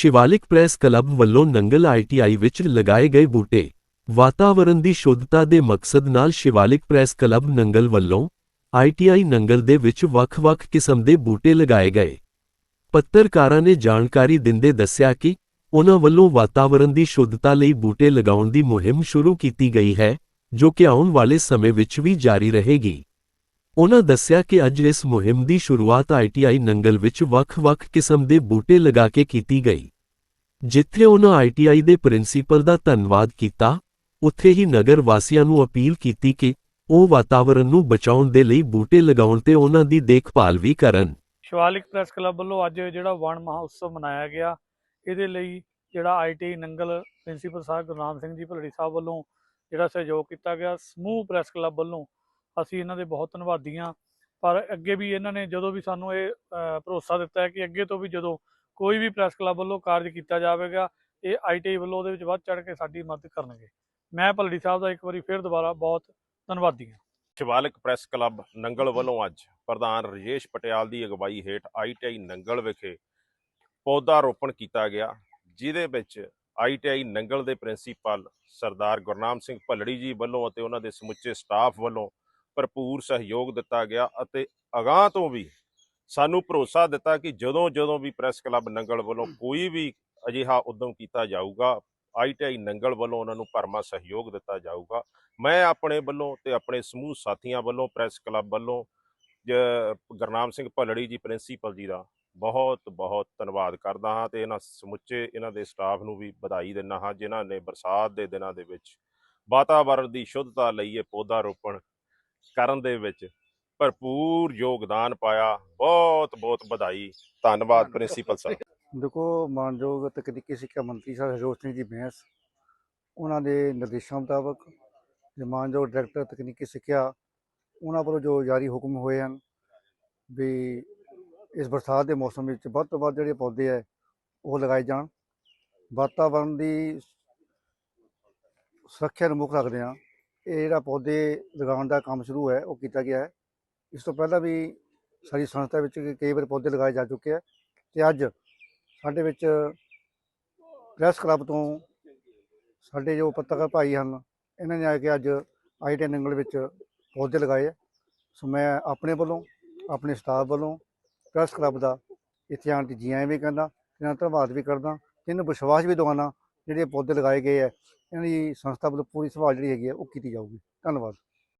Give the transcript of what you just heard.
Shivalik press club ਵੱਲੋਂ Nangal ITI ਵਿੱਚ ਲਗਾਏ ਗਏ ਬੂਟੇ, ਵਾਤਾਵਰਣ ਦੀ ਸ਼ੁੱਧਤਾ ਦੇ ਮਕਸਦ ਨਾਲ ਸ਼ਿਵਾਲਿਕ ਪ੍ਰੈਸ ਕਲੱਬ ਨੰਗਲ ਵੱਲੋਂ ਆਈਟੀਆਈ ਨੰਗਲ ਦੇ ਵਿੱਚ ਵੱਖ-ਵੱਖ ਕਿਸਮ ਦੇ ਬੂਟੇ ਲਗਾਏ ਗਏ। ਪੱਤਰਕਾਰਾਂ ਨੇ ਜਾਣਕਾਰੀ ਦਿੰਦੇ ਦੱਸਿਆ ਕਿ ਉਨ੍ਹਾਂ ਵੱਲੋਂ ਵਾਤਾਵਰਣ ਦੀ ਸ਼ੁੱਧਤਾ ਲਈ ਬੂਟੇ ਲਗਾਉਣ ਦੀ ਮੁਹਿੰਮ ਸ਼ੁਰੂ ਕੀਤੀ ਗਈ ਹੈ, ਜੋ ਕਿ ਆਉਣ ਵਾਲੇ ਸਮੇਂ ਵਿੱਚ ਵੀ ਜਾਰੀ ਰਹੇਗੀ। ਉਨ੍ਹਾਂ ਦੱਸਿਆ ਕਿ ਅੱਜ ਇਸ ਮੁਹਿੰਮ ਦੀ ਸ਼ੁਰੂਆਤ ਆਈਟੀਆਈ ਨੰਗਲ ਵਿੱਚ ਵੱਖ-ਵੱਖ ਕਿਸਮ ਦੇ ਬੂਟੇ ਲਗਾ ਕੇ ਕੀਤੀ ਗਈ। ਜਿੱਥੇ ਉਨ੍ਹਾਂ ਆਈਟੀਆਈ ਦੇ ਪ੍ਰਿੰਸੀਪਲ ਦਾ ਧੰਨਵਾਦ ਕੀਤਾ, ਉੱਥੇ ਹੀ ਨਗਰ ਵਾਸੀਆਂ ਨੂੰ ਅਪੀਲ ਕੀਤੀ ਕਿ ਉਹ ਵਾਤਾਵਰਣ ਨੂੰ ਬਚਾਉਣ ਦੇ ਲਈ ਬੂਟੇ ਲਗਾਉਣ ਤੇ ਉਹਨਾਂ ਦੀ ਦੇਖਭਾਲ ਵੀ ਕਰਨ। ਸ਼ਿਵਾਲਿਕ ਪ੍ਰੈਸ ਕਲੱਬ ਵੱਲੋਂ ਅੱਜ ਜਿਹੜਾ ਵਣ ਮਹਾਉਤਸਵ ਮਨਾਇਆ ਗਿਆ, ਇਹਦੇ ਲਈ ਜਿਹੜਾ ਆਈਟੀ ਨੰਗਲ ਪ੍ਰਿੰਸੀਪਲ ਸਾਹਿਬ ਗੁਰਨਾਮ ਸਿੰਘ ਜੀ ਭਲੜੀ ਸਾਹਿਬ ਵੱਲੋਂ ਜਿਹੜਾ ਸਹਿਯੋਗ ਕੀਤਾ ਗਿਆ, ਸਮੂਹ ਪ੍ਰੈਸ ਕਲੱਬ ਵੱਲੋਂ ਅਸੀਂ ਇਹਨਾਂ ਦੇ ਬਹੁਤ ਧੰਨਵਾਦੀ ਹਾਂ। ਪਰ ਅੱਗੇ ਵੀ ਇਹਨਾਂ ਨੇ ਜਦੋਂ ਵੀ ਸਾਨੂੰ ਇਹ ਭਰੋਸਾ ਦਿੱਤਾ ਹੈ ਕਿ ਅੱਗੇ ਤੋਂ ਵੀ ਜਦੋਂ ਕੋਈ ਵੀ ਪ੍ਰੈਸ ਕਲੱਬ ਵੱਲੋਂ ਕਾਰਜ ਕੀਤਾ ਜਾਵੇਗਾ, ਇਹ ਆਈਟੀ ਵੱਲੋਂ ਉਹਦੇ ਵਿੱਚ ਵੱਧ ਚੜ ਕੇ ਸਾਡੀ ਮਦਦ ਕਰਨਗੇ। ਮੈਂ ਭਲੜੀ ਸਾਹਿਬ ਦਾ ਇੱਕ ਵਾਰੀ ਫਿਰ ਦੁਬਾਰਾ ਬਹੁਤ ਧੰਨਵਾਦੀ ਹਾਂ। ਸ਼ਿਵਾਲਿਕ ਪ੍ਰੈਸ ਕਲੱਬ ਨੰਗਲ ਵੱਲੋਂ ਅੱਜ ਪ੍ਰਧਾਨ ਰਜੇਸ਼ ਪਟਿਆਲ ਦੀ ਅਗਵਾਈ ਹੇਠ ਆਈਟੀਆਈ ਨੰਗਲ ਵਿਖੇ ਪੌਦਾ ਰੋਪਣ ਕੀਤਾ ਗਿਆ, ਜਿਹਦੇ ਵਿੱਚ ਆਈਟੀਆਈ ਨੰਗਲ ਦੇ ਪ੍ਰਿੰਸੀਪਲ ਸਰਦਾਰ ਗੁਰਨਾਮ ਸਿੰਘ ਭੱਲੜੀ ਜੀ ਵੱਲੋਂ ਅਤੇ ਉਹਨਾਂ ਦੇ ਸਮੁੱਚੇ ਸਟਾਫ ਵੱਲੋਂ ਭਰਪੂਰ ਸਹਿਯੋਗ ਦਿੱਤਾ ਗਿਆ ਅਤੇ ਅਗਾਹ ਤੋਂ ਵੀ ਸਾਨੂੰ ਭਰੋਸਾ ਦਿੱਤਾ ਕਿ ਜਦੋਂ ਜਦੋਂ ਵੀ ਪ੍ਰੈਸ ਕਲੱਬ ਨੰਗਲ ਵੱਲੋਂ ਕੋਈ ਵੀ ਅਜਿਹਾ ਉਦਮ ਕੀਤਾ ਜਾਊਗਾ ਆਈਟੀਆਈ ਨੰਗਲ ਵੱਲੋਂ ਉਹਨਾਂ ਨੂੰ ਭਰਮਾ ਸਹਿਯੋਗ ਦਿੱਤਾ ਜਾਊਗਾ। ਮੈਂ ਆਪਣੇ ਵੱਲੋਂ ਤੇ ਆਪਣੇ ਸਮੂਹ ਸਾਥੀਆਂ ਵੱਲੋਂ ਪ੍ਰੈਸ ਕਲੱਬ ਵੱਲੋਂ ਜ- ਗੁਰਨਾਮ ਸਿੰਘ ਭੱਲੜੀ ਜੀ ਪ੍ਰਿੰਸੀਪਲ ਜੀ ਦਾ ਬਹੁਤ ਬਹੁਤ ਧੰਨਵਾਦ ਕਰਦਾ ਹਾਂ ਤੇ ਇਹਨਾਂ ਸਮੁੱਚੇ ਇਹਨਾਂ ਦੇ ਸਟਾਫ ਨੂੰ ਵੀ ਵਧਾਈ ਦਿੰਦਾ ਹਾਂ ਜਿਨ੍ਹਾਂ ਨੇ ਬਰਸਾਤ ਦੇ ਦਿਨਾਂ ਦੇ ਵਿੱਚ ਵਾਤਾਵਰਣ ਦੀ ਸ਼ੁੱਧਤਾ ਲਈ ਇਹ ਪੌਦਾ ਰੋਪਣ ਕਰਨ ਦੇ ਵਿੱਚ ਭਰਪੂਰ ਯੋਗਦਾਨ ਪਾਇਆ। ਬਹੁਤ ਬਹੁਤ ਵਧਾਈ। ਧੰਨਵਾਦ ਪ੍ਰਿੰਸੀਪਲ ਸਾਹਿਬ ਦੇਖੋ ਮਾਨਯੋਗ ਤਕਨੀਕੀ ਸਿੱਖਿਆ ਮੰਤਰੀ ਸਾਹਿਬ ਹਰਜੋਤ ਸਿੰਘ ਜੀ ਬੈਂਸ ਉਹਨਾਂ ਦੇ ਨਿਰਦੇਸ਼ਾਂ ਮੁਤਾਬਕ ਮਾਨਯੋਗ ਡਾਇਰੈਕਟਰ ਤਕਨੀਕੀ ਸਿੱਖਿਆ ਉਹਨਾਂ ਵੱਲੋਂ ਜੋ ਜਾਰੀ ਹੁਕਮ ਹੋਏ ਹਨ ਵੀ ਇਸ ਬਰਸਾਤ ਦੇ ਮੌਸਮ ਵਿੱਚ ਵੱਧ ਤੋਂ ਵੱਧ ਜਿਹੜੇ ਪੌਦੇ ਹੈ ਉਹ ਲਗਾਏ ਜਾਣ। ਵਾਤਾਵਰਣ ਦੀ ਸੁਰੱਖਿਆ ਨੂੰ ਮੁੱਖ ਰੱਖਦੇ ਹਾਂ। ਇਹ ਜਿਹੜਾ ਪੌਦੇ ਲਗਾਉਣ ਦਾ ਕੰਮ ਸ਼ੁਰੂ ਹੈ ਉਹ ਕੀਤਾ ਗਿਆ ਹੈ ਇਸ ਤੋਂ ਪਹਿਲਾਂ ਵੀ ਸਾਡੀ ਸੰਸਥਾ ਵਿੱਚ ਕਈ ਵਾਰ ਪੌਦੇ ਲਗਾਏ ਜਾ ਚੁੱਕੇ ਹੈ ਤੇ ਅੱਜ ਸਾਡੇ ਵਿੱਚ ਪ੍ਰੈਸ ਕਲੱਬ ਤੋਂ ਸਾਡੇ ਜੋ ਪੱਤਰਕਾਰ ਭਾਈ ਹਨ, ਇਹਨਾਂ ਨੇ ਆ ਕੇ ਅੱਜ ਆਈਟੀ ਨੰਗਲ ਵਿੱਚ ਪੌਦੇ ਲਗਾਏ ਆ। ਸੋ ਮੈਂ ਆਪਣੇ ਵੱਲੋਂ, ਆਪਣੇ ਸਟਾਫ ਵੱਲੋਂ ਪ੍ਰੈਸ ਕਲੱਬ ਦਾ ਇੱਥੇ ਆਉਣ 'ਤੇ ਜੀ ਆਇਆਂ ਵੀ ਕਹਿੰਦਾ, ਤੇ ਧੰਨਵਾਦ ਵੀ ਕਰਦਾ, ਤੇ ਵਿਸ਼ਵਾਸ ਵੀ ਦਿਵਾਉਣਾ ਜਿਹੜੇ ਪੌਦੇ ਲਗਾਏ ਗਏ ਆ ਇਹਨਾਂ ਦੀ ਸੰਸਥਾ ਵੱਲੋਂ ਪੂਰੀ ਸੰਭਾਲ ਜਿਹੜੀ ਹੈਗੀ ਹੈ ਉਹ ਕੀਤੀ ਜਾਊਗੀ। ਧੰਨਵਾਦ।